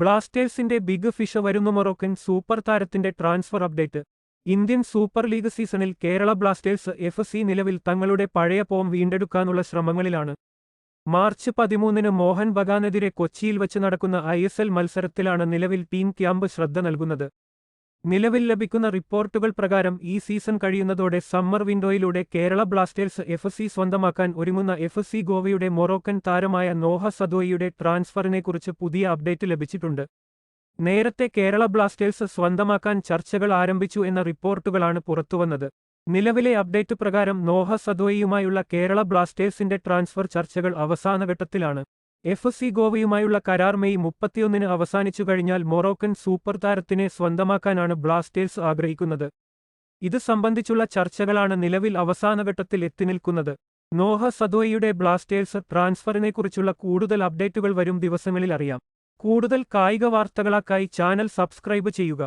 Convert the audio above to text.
ബ്ലാസ്റ്റേഴ്സിന്റെ big fish വരുന്ന Moroccan super താരത്തിന്റെ transfer update. Indian super league സീസണിൽ കേരള ബ്ലാസ്റ്റേഴ്സ് എഫ് സി നിലവിൽ തങ്ങളുടെ പഴയ പോം വീണ്ടെടുക്കാനുള്ള ശ്രമങ്ങളിലാണ്. മാർച്ച് പതിമൂന്നിന് മോഹൻ ബഗാനെതിരെ കൊച്ചിയിൽ വച്ച് നടക്കുന്ന ഐ മത്സരത്തിലാണ് നിലവിൽ ടീം ക്യാമ്പ് ശ്രദ്ധ നൽകുന്നത്. നിലവിൽ ലഭിക്കുന്ന റിപ്പോർട്ടുകൾ പ്രകാരം ഈ സീസൺ കഴിയുന്നതോടെ സമ്മർ വിൻഡോയിലൂടെ കേരള ബ്ലാസ്റ്റേഴ്സ് എഫ് സി സ്വന്തമാക്കാൻ ഒരുങ്ങുന്ന എഫ് സി ഗോവയുടെ മൊറോക്കൻ താരമായ നോഹ സദോയിയുടെ ട്രാൻസ്ഫറിനെക്കുറിച്ച് പുതിയ അപ്ഡേറ്റ് ലഭിച്ചിട്ടുണ്ട്. നേരത്തെ കേരള ബ്ലാസ്റ്റേഴ്സ് സ്വന്തമാക്കാൻ ചർച്ചകൾ ആരംഭിച്ചു എന്ന റിപ്പോർട്ടുകളാണ് പുറത്തുവന്നത്. നിലവിലെ അപ്ഡേറ്റ് പ്രകാരം നോഹ സദോയിയുമായുള്ള കേരള ബ്ലാസ്റ്റേഴ്സിന്റെ ട്രാൻസ്ഫർ ചർച്ചകൾ അവസാനഘട്ടത്തിലാണ്. എഫ് എസ് സി ഗോവയുമായുള്ള കരാർ മെയ് മുപ്പത്തിയൊന്നിന് അവസാനിച്ചു കഴിഞ്ഞാൽ മൊറോക്കൻ സൂപ്പർ താരത്തിനെ സ്വന്തമാക്കാനാണ് ബ്ലാസ്റ്റേഴ്സ് ആഗ്രഹിക്കുന്നത്. ഇത് സംബന്ധിച്ചുള്ള ചർച്ചകളാണ് നിലവിൽ അവസാനഘട്ടത്തിൽ എത്തിനിൽക്കുന്നത് നോഹ സദോയിയുടെ ബ്ലാസ്റ്റേഴ്സ് ട്രാൻസ്ഫറിനെക്കുറിച്ചുള്ള കൂടുതൽ അപ്ഡേറ്റുകൾ വരും ദിവസങ്ങളിൽ അറിയാം. കൂടുതൽ കായിക വാർത്തകളാക്കായി ചാനൽ സബ്സ്ക്രൈബ് ചെയ്യുക.